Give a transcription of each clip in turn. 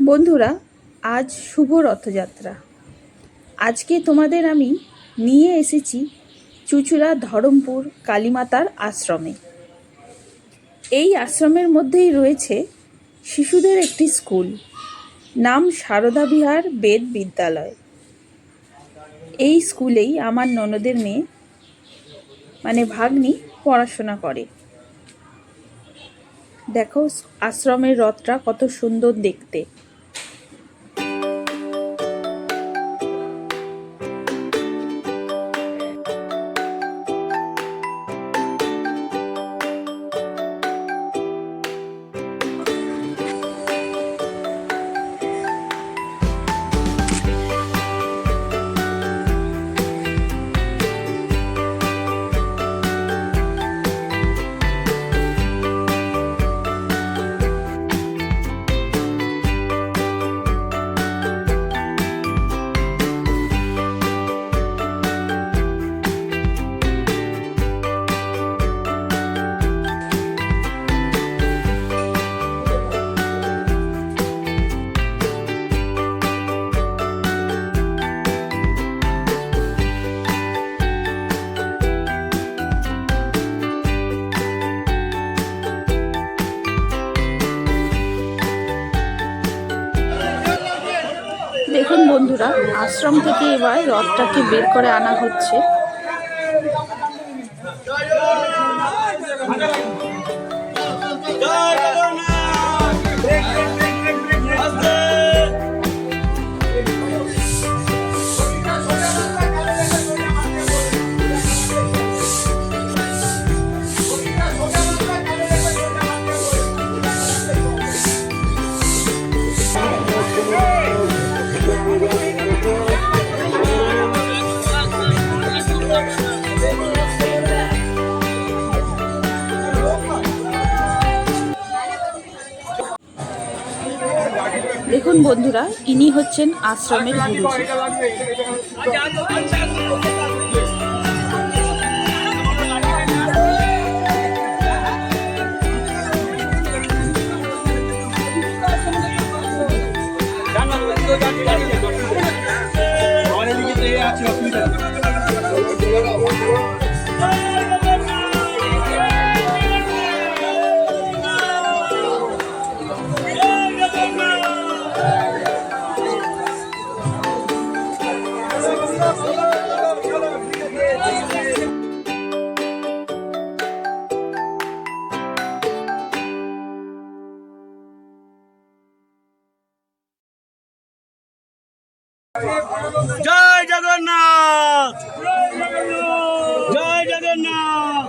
বন্ধুরা, আজ শুভ রথযাত্রা। আজকে তোমাদের আমি নিয়ে এসেছি চুচুড়া ধরমপুর কালীমাতার আশ্রমে। এই আশ্রমের মধ্যেই রয়েছে শিশুদের একটি স্কুল, নাম সারদা বিহার বেদ বিদ্যালয়। এই স্কুলেই আমার ননদের মেয়ে মানে ভাগ্নি, পড়াশোনা করে। দেখো, আশ্রমের রথটা কত সুন্দর দেখতে। বন্ধুরা আশ্রম থেকে এবার রথটাকে বের করে আনা হচ্ছে। দেখুন বন্ধুরা ইনি হচ্ছেন আশ্রমের গুরুজি। আমাদের জয় জগন্নাথ জয় জগন্নাথ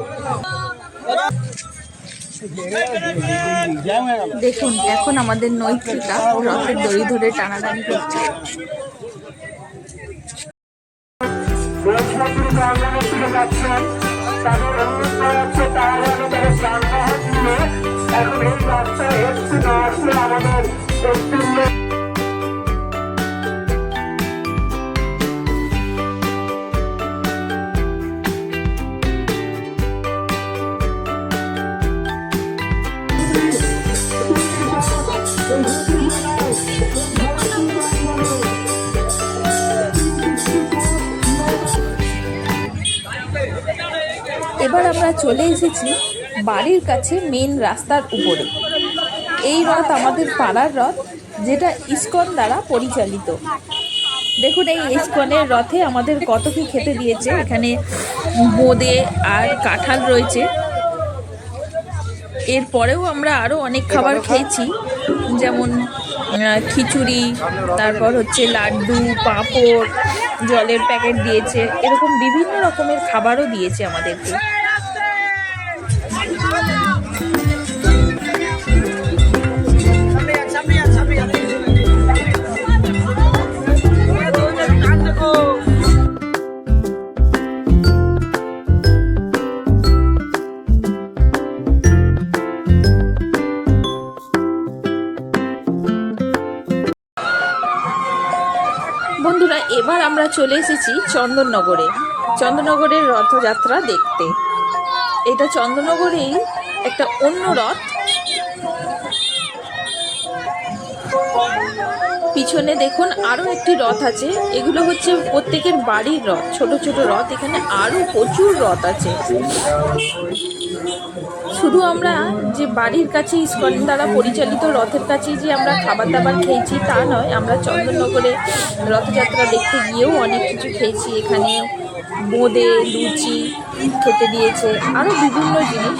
দেখুন এখন আমাদের নৈত্রিকা রথের দড়ি ধরে টানাটানি করছে বৃহস্পতির আমরা চলে এসেছি বাড়ির কাছে মেন রাস্তার উপরে। এই রথ আমাদের পাড়ার রথ, যেটা ইস্কন দ্বারা পরিচালিত। দেখুন, এই ইস্কনের রথে আমাদের কত কি খেতে দিয়েছে, এখানে বোঁদে আর কাঁঠাল রয়েছে। এরপরেও আমরা আরও অনেক খাবার খেয়েছি, যেমন খিচুড়ি, তারপর হচ্ছে লাড্ডু, পাঁপড়, জলের প্যাকেট দিয়েছে, এরকম বিভিন্ন রকমের খাবারও দিয়েছে আমাদেরকে। আমরা চলে এসেছি চন্দননগরে। চন্দননগরের রথযাত্রা দেখতে। এটা চন্দননগরেই একটা অন্য রথ। পিছনে দেখুন আরও একটি রথ আছে। এগুলো হচ্ছে প্রত্যেকের বাড়ির রথ। ছোট ছোট রথ। এখানে আরও প্রচুর রথ আছে। শুধু আমরা যে বাড়ির কাছে ইস্কন দ্বারা পরিচালিত রথের কাছে যে আমরা খাবার দাবার খেয়েছি, তা নয়। আমরা চন্দননগরে রথযাত্রা দেখতে গিয়েও অনেক কিছু খেয়েছি। এখানে বোঁদে, লুচি খেতে দিয়েছে। আরও বিভিন্ন জিনিস।